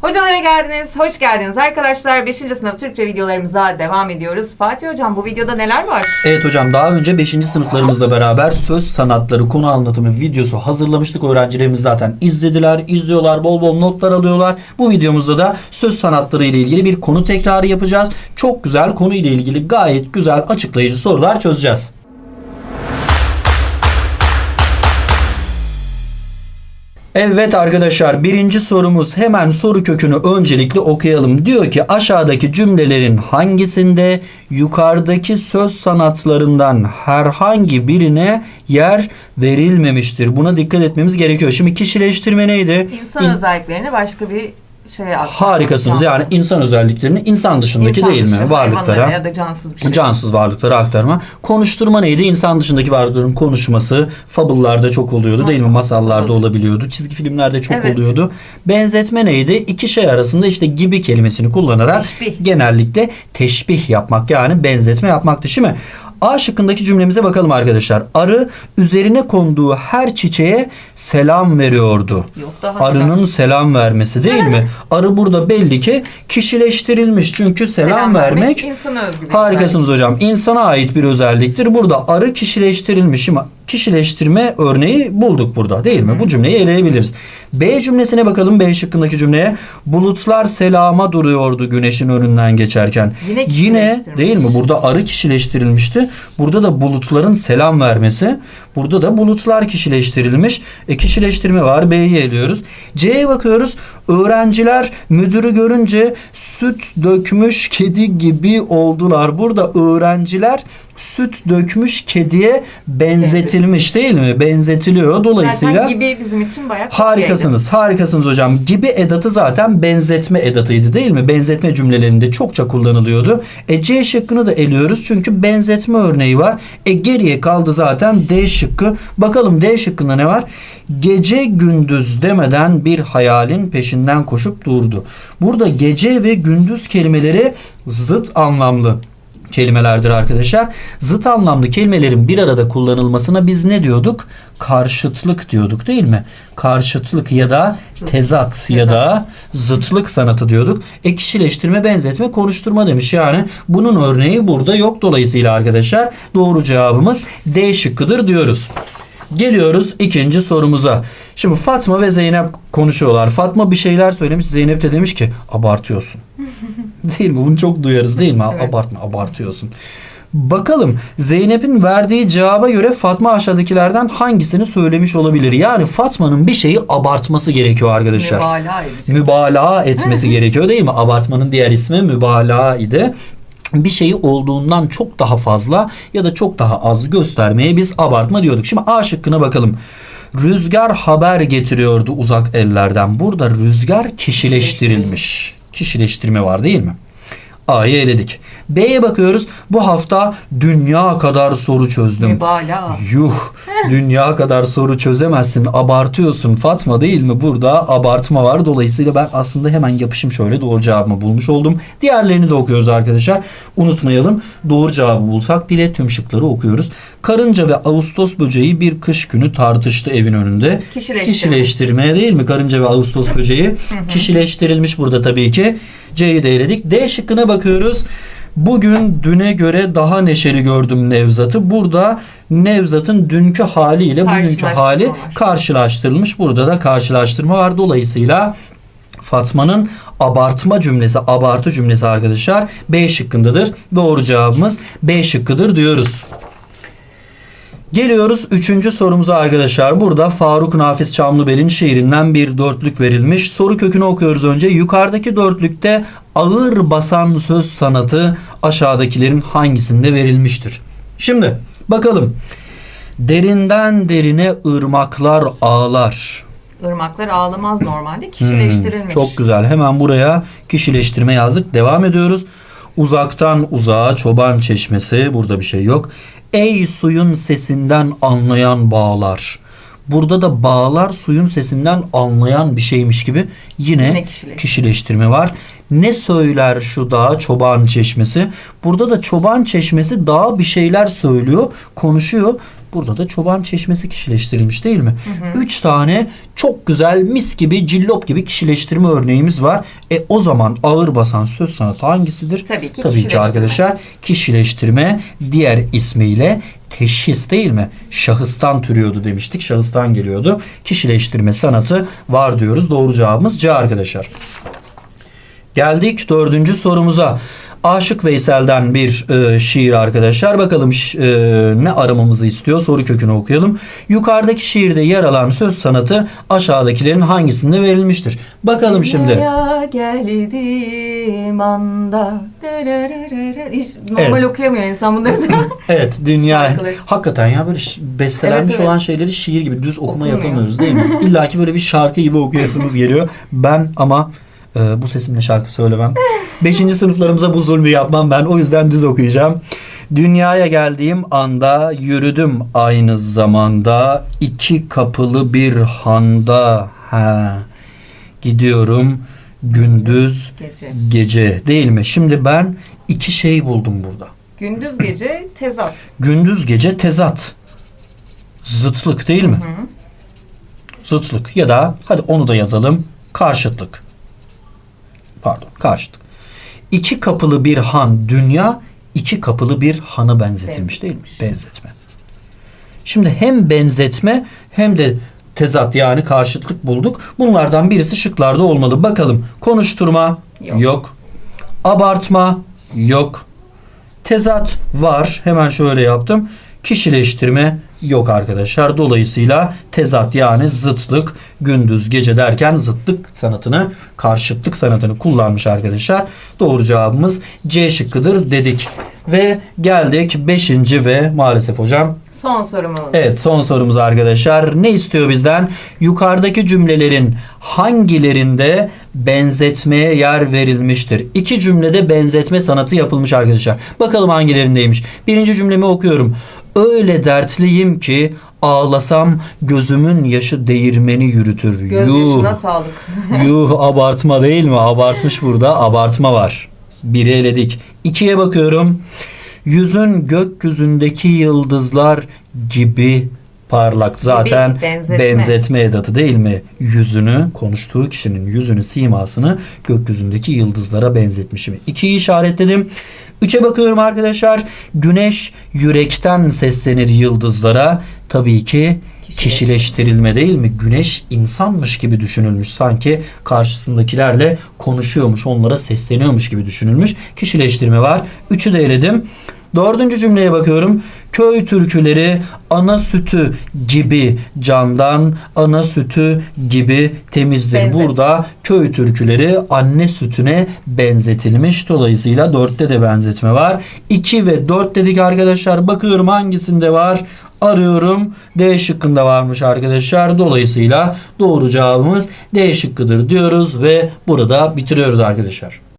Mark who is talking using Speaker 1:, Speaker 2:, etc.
Speaker 1: Hocalara geldiniz, hoş geldiniz arkadaşlar. 5. sınıf Türkçe videolarımıza devam ediyoruz. Fatih Hocam bu videoda neler var?
Speaker 2: Evet hocam daha önce 5. sınıflarımızla beraber söz sanatları konu anlatımı videosu hazırlamıştık. Öğrencilerimiz zaten izlediler, izliyorlar, bol bol notlar alıyorlar. Bu videomuzda da söz sanatları ile ilgili bir konu tekrarı yapacağız. Çok güzel konuyla ilgili gayet güzel açıklayıcı sorular çözeceğiz. Evet arkadaşlar birinci sorumuz hemen soru kökünü öncelikle okuyalım. Diyor ki aşağıdaki cümlelerin hangisinde yukarıdaki söz sanatlarından herhangi birine yer verilmemiştir? Buna dikkat etmemiz gerekiyor. Şimdi kişileştirme neydi?
Speaker 1: İnsan
Speaker 2: İn-
Speaker 1: özelliklerini başka bir şeye.
Speaker 2: Harikasınız yani insan özelliklerini insan dışındaki
Speaker 1: İnsan
Speaker 2: değil
Speaker 1: dışı,
Speaker 2: mi? Varlıklara.
Speaker 1: ya da cansız bir şey.
Speaker 2: Cansız varlıklara aktarma. Konuşturma neydi? İnsan dışındaki varlıkların konuşması. Fable'larda çok oluyordu değil mi?
Speaker 1: Masal,
Speaker 2: Masallarda
Speaker 1: fable.
Speaker 2: olabiliyordu. Çizgi filmlerde çok
Speaker 1: Evet.
Speaker 2: oluyordu. Benzetme neydi? İki şey arasında işte gibi kelimesini kullanarak
Speaker 1: Teşbih.
Speaker 2: genellikle teşbih yapmak yani benzetme yapmaktı değil mi? A şıkkındaki cümlemize bakalım arkadaşlar. Arı üzerine konduğu her çiçeğe selam veriyordu.
Speaker 1: Yok daha
Speaker 2: Arının selam vermesi değil mi? Arı burada belli ki kişileştirilmiş. Çünkü selam, vermek
Speaker 1: insana özgü bir
Speaker 2: Harikasınız hocam. İnsana ait bir özelliktir. Burada arı kişileştirilmiş ama kişileştirme örneği bulduk burada değil mi? Bu cümleyi eleyebiliriz. B cümlesine bakalım. B şıkkındaki cümleye. Bulutlar selama duruyordu güneşin önünden geçerken.
Speaker 1: Yine
Speaker 2: Yine değil mi? Burada arı kişileştirilmişti. Burada da bulutların selam vermesi. Burada da bulutlar kişileştirilmiş. E kişileştirme var. B'yi eliyoruz. C'ye bakıyoruz. Öğrenciler müdürü görünce süt dökmüş kedi gibi oldular. Burada öğrenciler süt dökmüş kediye benzetilmiş değil mi? Benzetiliyor. Dolayısıyla
Speaker 1: Zaten gibi bizim için bayağı
Speaker 2: Harikasınız, harikasınız hocam. Gibi edatı zaten benzetme edatıydı değil mi? Benzetme cümlelerinde çokça kullanılıyordu. E C şıkkını da eliyoruz çünkü benzetme örneği var. E geriye kaldı zaten D şıkkı. Bakalım D şıkkında ne var? Gece gündüz demeden bir hayalin peşinden koşup durdu. Burada gece ve gündüz kelimeleri zıt anlamlı kelimelerdir arkadaşlar. Zıt anlamlı kelimelerin bir arada kullanılmasına biz ne diyorduk? Karşıtlık diyorduk değil mi? Karşıtlık ya da tezat ya da zıtlık sanatı diyorduk. E kişileştirme, benzetme, konuşturma demiş. Yani bunun örneği burada yok. Dolayısıyla arkadaşlar doğru cevabımız D şıkkıdır diyoruz. Geliyoruz ikinci sorumuza. Şimdi Fatma ve Zeynep konuşuyorlar. Fatma bir şeyler söylemiş. Zeynep de demiş ki abartıyorsun. değil mi? Bunu çok duyarız değil mi?
Speaker 1: Evet.
Speaker 2: Abartma, abartıyorsun. Bakalım Zeynep'in verdiği cevaba göre Fatma aşağıdakilerden hangisini söylemiş olabilir? Yani Fatma'nın bir şeyi abartması gerekiyor arkadaşlar.
Speaker 1: Mübalağa edecek.
Speaker 2: Mübalağa etmesi gerekiyor değil mi? Abartmanın diğer ismi mübalağa idi. Bir şeyi olduğundan çok daha fazla ya da çok daha az göstermeye biz abartma diyorduk. Şimdi A şıkkına bakalım. Rüzgar haber getiriyordu uzak ellerden. Burada rüzgar kişileştirilmiş. Kişileştirme var değil mi? A'yı eledik. B'ye bakıyoruz. Bu hafta dünya kadar soru çözdüm.
Speaker 1: Mübalağa.
Speaker 2: Yuh dünya kadar soru çözemezsin. Abartıyorsun Fatma değil mi? Burada abartma var. Dolayısıyla ben aslında hemen yapışım şöyle. Doğru cevabımı bulmuş oldum. Diğerlerini de okuyoruz arkadaşlar. Unutmayalım. Doğru cevabı bulsak bile tüm şıkları okuyoruz. Karınca ve ağustos böceği bir kış günü tartıştı evin önünde.
Speaker 1: Kişileştirme.
Speaker 2: kişileştirme değil mi? Karınca ve ağustos böceği. Kişileştirilmiş burada tabii ki. C'yi de eledik. D şıkkına bakıyoruz Bugün düne göre daha neşeli gördüm Nevzat'ı. Burada Nevzat'ın dünkü haliyle bugünkü hali
Speaker 1: var.
Speaker 2: karşılaştırılmış. Burada da karşılaştırma var. Dolayısıyla Fatma'nın abartma cümlesi, abartı cümlesi arkadaşlar B şıkkındadır. Doğru cevabımız B şıkkıdır diyoruz. Geliyoruz üçüncü sorumuza arkadaşlar. Burada Faruk Nafiz Çamlıbel'in şiirinden bir dörtlük verilmiş. Soru kökünü okuyoruz önce. Yukarıdaki dörtlükte ağır basan söz sanatı aşağıdakilerin hangisinde verilmiştir? Şimdi bakalım. Derinden derine ırmaklar ağlar.
Speaker 1: Irmaklar ağlamaz normalde. Kişileştirilmiş.
Speaker 2: Hmm, çok güzel. Hemen buraya kişileştirme yazdık. Devam ediyoruz. Uzaktan uzağa çoban çeşmesi. Burada bir şey yok. Ey suyun sesinden anlayan bağlar. Burada da bağlar suyun sesinden anlayan bir şeymiş gibi yine,
Speaker 1: Yine kişileştirme.
Speaker 2: kişileştirme var. Ne söyler şu dağ çoban çeşmesi? Burada da çoban çeşmesi dağa bir şeyler söylüyor, konuşuyor. Burada da çoban çeşmesi kişileştirilmiş değil mi? Üç tane çok güzel mis gibi cillop gibi kişileştirme örneğimiz var. E o zaman ağır basan söz sanatı hangisidir?
Speaker 1: Tabii ki
Speaker 2: Tabii ki arkadaşlar kişileştirme diğer ismiyle teşhis değil mi? Şahıstan türüyordu demiştik. Şahıstan geliyordu. Kişileştirme sanatı var diyoruz. Doğru cevabımız C arkadaşlar. Geldik dördüncü sorumuza. Aşık Veysel'den bir e, şiir arkadaşlar. Bakalım e, ne aramamızı istiyor. Soru kökünü okuyalım. Yukarıdaki şiirde yer alan söz sanatı aşağıdakilerin hangisinde verilmiştir? Bakalım şimdi.
Speaker 1: Geldim anda. Hiç normal
Speaker 2: Evet.
Speaker 1: okuyamıyor insan bunları.
Speaker 2: Evet dünya
Speaker 1: Şarkıları.
Speaker 2: hakikaten ya böyle bestelenmiş
Speaker 1: Evet, evet.
Speaker 2: olan şeyleri şiir gibi düz okuma yapamıyoruz değil mi? İlla ki böyle bir şarkı gibi okuyasımız geliyor. Ben ama e, bu sesimle şarkı söylemem. Beşinci sınıflarımıza bu zulmü yapmam ben. O yüzden düz okuyacağım. Dünyaya geldiğim anda yürüdüm aynı zamanda iki kapılı bir handa. Ha. Gidiyorum gündüz
Speaker 1: Gece.
Speaker 2: gece değil mi? Şimdi ben iki şey buldum burada.
Speaker 1: Gündüz gece tezat.
Speaker 2: Gündüz gece tezat. Zıtlık değil mi?
Speaker 1: Hı.
Speaker 2: Zıtlık ya da hadi onu da yazalım. Karşıtlık. Pardon karşıtlık. İki kapılı bir han dünya iki kapılı bir hanı benzetilmiş değil mi? Benzetme. Şimdi hem benzetme hem de tezat yani karşıtlık bulduk. Bunlardan birisi şıklarda olmalı. Bakalım konuşturma
Speaker 1: Yok.
Speaker 2: yok. Abartma yok. Tezat var. Hemen şöyle yaptım. Kişileştirme yok arkadaşlar. Dolayısıyla tezat yani zıtlık gündüz gece derken zıtlık sanatını karşıtlık sanatını kullanmış arkadaşlar. Doğru cevabımız C şıkkıdır dedik. Ve geldik 5. ve maalesef hocam
Speaker 1: Son sorumuz.
Speaker 2: Evet son sorumuz arkadaşlar. Ne istiyor bizden? Yukarıdaki cümlelerin hangilerinde benzetmeye yer verilmiştir? İki cümlede benzetme sanatı yapılmış arkadaşlar. Bakalım hangilerindeymiş. Birinci cümlemi okuyorum. Öyle dertliyim ki ağlasam gözümün yaşı değirmeni yürütür.
Speaker 1: Göz
Speaker 2: Yuh.
Speaker 1: yaşına sağlık.
Speaker 2: Yuh abartma değil mi? Abartmış burada. Abartma var. Biri eledik. İkiye bakıyorum. Yüzün gökyüzündeki yıldızlar gibi parlak. Zaten
Speaker 1: benzetme.
Speaker 2: benzetme. edatı değil mi? Yüzünü, konuştuğu kişinin yüzünü, simasını gökyüzündeki yıldızlara benzetmişim. İkiyi işaretledim. Üçe bakıyorum arkadaşlar. Güneş yürekten seslenir yıldızlara. Tabii ki kişileştirilme değil mi? Güneş insanmış gibi düşünülmüş. Sanki karşısındakilerle konuşuyormuş, onlara sesleniyormuş gibi düşünülmüş. Kişileştirme var. Üçü de eledim. Dördüncü cümleye bakıyorum. Köy türküleri ana sütü gibi candan, ana sütü gibi temizdir.
Speaker 1: Benzetme.
Speaker 2: Burada köy türküleri anne sütüne benzetilmiş. Dolayısıyla dörtte de benzetme var. 2 ve 4 dedik arkadaşlar. Bakıyorum hangisinde var. Arıyorum. D şıkkında varmış arkadaşlar. Dolayısıyla doğru cevabımız D şıkkıdır diyoruz ve burada bitiriyoruz arkadaşlar.